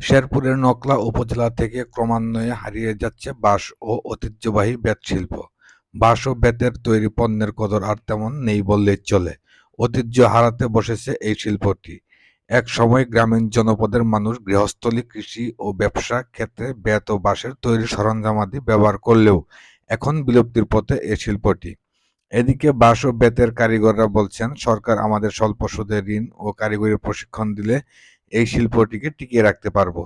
শেরপুরের নকলা উপজেলা থেকে ক্রমান্বয়ে হারিয়ে যাচ্ছে বাঁশ ও ঐতিহ্যবাহী বেত শিল্প। বাঁশ ও বেতের তৈরি পণ্যের কদর আর তেমন নেই বললেই চলে। ঐতিহ্য হারাতে বসেছে এই শিল্পটি। এক সময় গ্রামীণ জনপদের মানুষ গৃহস্থলী, কৃষি ও ব্যবসা ক্ষেত্রে বেত ও বাঁশের তৈরি সরঞ্জামাদি ব্যবহার করলেও এখন বিলুপ্তির পথে এই শিল্পটি। এদিকে বাঁশ ও বেতের কারিগররা বলছেন, সরকার আমাদের স্বল্প সুদে ঋণ ও কারিগরি প্রশিক্ষণ দিলে এই শিল্পটিকে টিকিয়ে রাখতে পারব।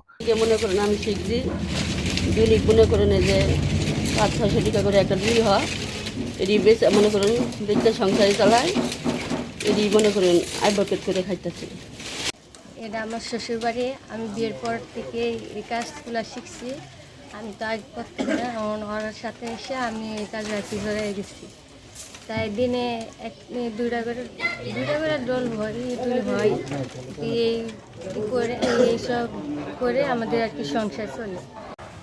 মনে করেন আমি শিখছি দৈনিক মনে করেন এই যে পাঁচ ছশো টাকা করে একটা দুই হয় এটি বেচে মনে করেন বেচে সংসারে চালায় এটি মনে করেন আইবকেট করে খাইতেছে। এটা আমার শ্বশুরবাড়ি আমি বিয়ের পর থেকে এই কাজগুলো শিখছি। আমি তো আগে করতে পারি ওর সাথে এসে আমি এই কাজ রাখি ধরে গেছি তাই দিনে এক দুইটা করে দুইটা করে ডোল হয় ডোল হয়। এই করে এইসব করে আমাদের আর কি সংসার চলে।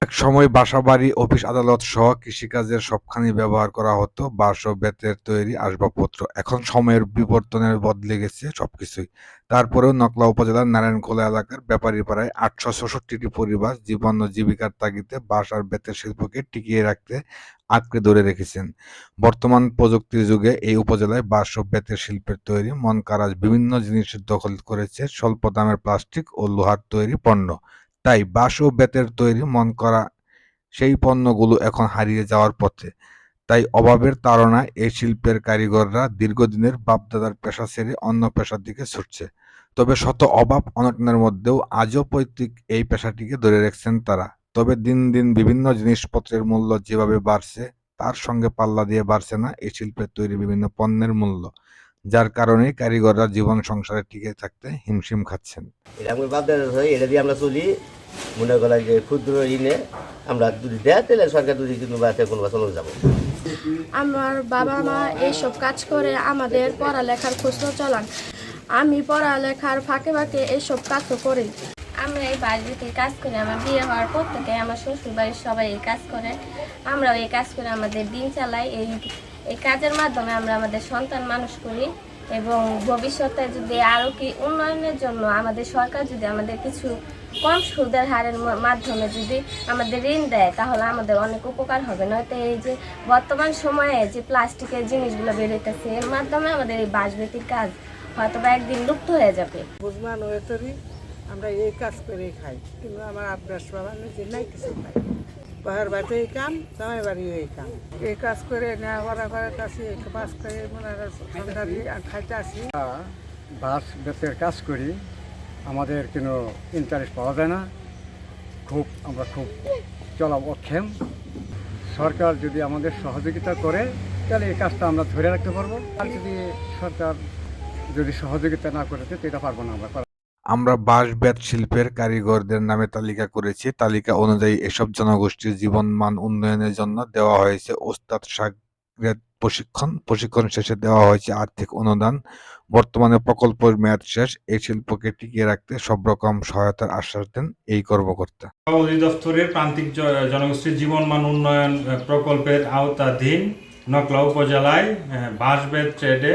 এক সময় বাসাবাড়ি অফিস, আদালত সহ কৃষিকাজের সবখানি ব্যবহার করা হতো। বাঁশ ও বেতের তৈরি আসবাবপত্র। এখন সময়ের বিবর্তনের বদলে গেছে সবকিছুই। তারপরেও নকলা উপজেলার নারায়ণখোলা এলাকার ব্যাপারী পাড়ায় আটশো ছষট্টিটি পরিবার জীবন জীবিকার তাগিদে বাঁশ আর বেতের শিল্পকে টিকিয়ে রাখতে আঁকড়ে ধরে রেখেছেন। বর্তমান প্রযুক্তির যুগে এই উপজেলায় বাঁশ ও বেতের শিল্পের তৈরি মন কারাজ বিভিন্ন জিনিসের দখল করেছে স্বল্প দামের প্লাস্টিক ও লোহার তৈরি পণ্য। তাই বাঁশ ও বেতের তৈরি মন করা সেই পণ্যগুলো এখন হারিয়ে যাওয়ার পথে। তাই অভাবের তাড়নায় এই শিল্পের কারিগররা দীর্ঘদিনের বাপদাদার পেশা ছেড়ে অন্য পেশার দিকে ছুটছে। তবে শত অভাব অনটনের মধ্যেও আজও পৈতৃক এই পেশাটিকে ধরে রেখেছেন তারা। তবে দিন দিন বিভিন্ন জিনিসপত্রের মূল্য যেভাবে বাড়ছে, তার সঙ্গে পাল্লা দিয়ে বাড়ছে না এই শিল্পের তৈরি বিভিন্ন পণ্যের মূল্য। যার কারণে কারিগররা জীবন সংসারে টিকে থাকতে হিমশিম খাচ্ছেন। এটা হয় দিয়ে আমরা চলি। মনে করা যে ক্ষুদ্র ঋণে আমরা যদি দেয় তাহলে সরকার যদি কিন্তু বাতে কোনো বা যাব আমার বাবা মা এইসব কাজ করে আমাদের পড়ালেখার খোঁজ চালান। আমি পড়ালেখার ফাঁকে ফাঁকে এইসব কাজও করি। আমরা এই বাড়িতে কাজ করি? আমার বিয়ে হওয়ার পর থেকে আমার শ্বশুর বাড়ির সবাই এই কাজ করে। আমরাও এই কাজ করে আমাদের দিন চালাই এই এই কাজের মাধ্যমে আমরা আমাদের সন্তান মানুষ করি এবং ভবিষ্যতে যদি আরও কি উন্নয়নের জন্য আমাদের সরকার যদি আমাদের কিছু কম সুদের হারের মাধ্যমে যদি আমাদের ঋণ দেয়, তাহলে আমাদের অনেক উপকার হবে। নয়তো এই যে বর্তমান সময়ে যে প্লাস্টিকের জিনিসগুলো বেরোইতেছে, এর মাধ্যমে আমাদের এই বাঁশবেতির কাজ হয়তো বা একদিন লুপ্ত হয়ে যাবে। বুঝমান আমরা এই কাজ করে খাই। কিন্তু আমার আব্বাস বাবা যে নাই, কিছু খাই বাহার বাড়িতে এই জামাই বাড়ি এই এই কাজ করে নেওয়া করা করে কাছে কাজ করে সংসার খাইতে আসি। বাস বেতের কাজ করি, আমাদের কোনো ইন্টারেস্ট পাওয়া যায় না। খুব, আমরা খুব চলা অক্ষম। সরকার যদি আমাদের সহযোগিতা করে, তাহলে এই কাজটা আমরা ধরে রাখতে পারব। আর যদি সরকার যদি সহযোগিতা না করে, তো এটা পারব না আমরা। আমরা বাঁশ বেত শিল্পের কারিগরদের নামে তালিকা করেছি। তালিকা অনুযায়ী এসব জনগোষ্ঠীর জীবনমান উন্নয়নের জন্য দেওয়া হয়েছে ওস্তাদ সাগরেদ প্রশিক্ষণ। প্রশিক্ষণ শেষে দেওয়া হয়েছে আর্থিক অনুদান। বর্তমানে প্রকল্পের মেয়াদ শেষ। এই শিল্পকে টিকিয়ে রাখতে সব রকম সহায়তার আশ্বাস দেন এই কর্মকর্তা। অধিদপ্তরের প্রান্তিক জনগোষ্ঠীর জীবনমান উন্নয়ন প্রকল্পের আওতাধীন নকলা উপজেলায় বাঁশবেত ট্রেডে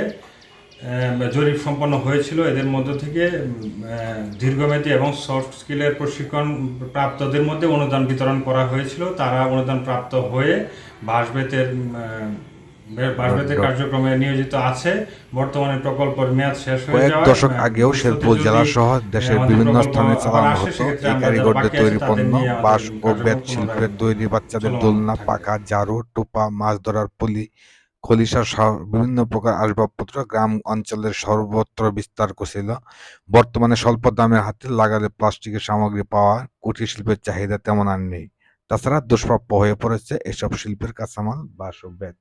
জরিপ সম্পন্ন হয়েছিল। এদের মধ্য থেকে দীর্ঘমেয়াদী এবং সফট স্কিলের প্রশিক্ষণ প্রাপ্তদের মধ্যে অনুদান বিতরণ করা হয়েছিল। তারা অনুদান প্রাপ্ত হয়ে বাঁশবেতের বাঁশবেতের কার্যক্রমে নিয়োজিত আছে। বর্তমানে প্রকল্পের মেয়াদ শেষ হয়ে কয়েক দশক আগেও শেরপুর জেলা সহ দেশের বিভিন্ন স্থানে চালানো হতো এই কারিগরদের তৈরি পণ্য বাঁশ ও বেত শিল্পের তৈরি বাচ্চাদের দোলনা। পাকা ঝাড়ু টোপা মাছ ধরার পুলি খলিশা সহ বিভিন্ন প্রকার আসবাবপত্র গ্রাম অঞ্চলের সর্বত্র বিস্তার করেছিল। বর্তমানে স্বল্প দামে হাতে লাগালে প্লাস্টিকের সামগ্রী পাওয়া কুটির শিল্পের চাহিদা তেমন আর নেই। তাছাড়া দুষ্প্রাপ্য হয়ে পড়েছে এসব শিল্পের কাঁচামাল বা সব বেত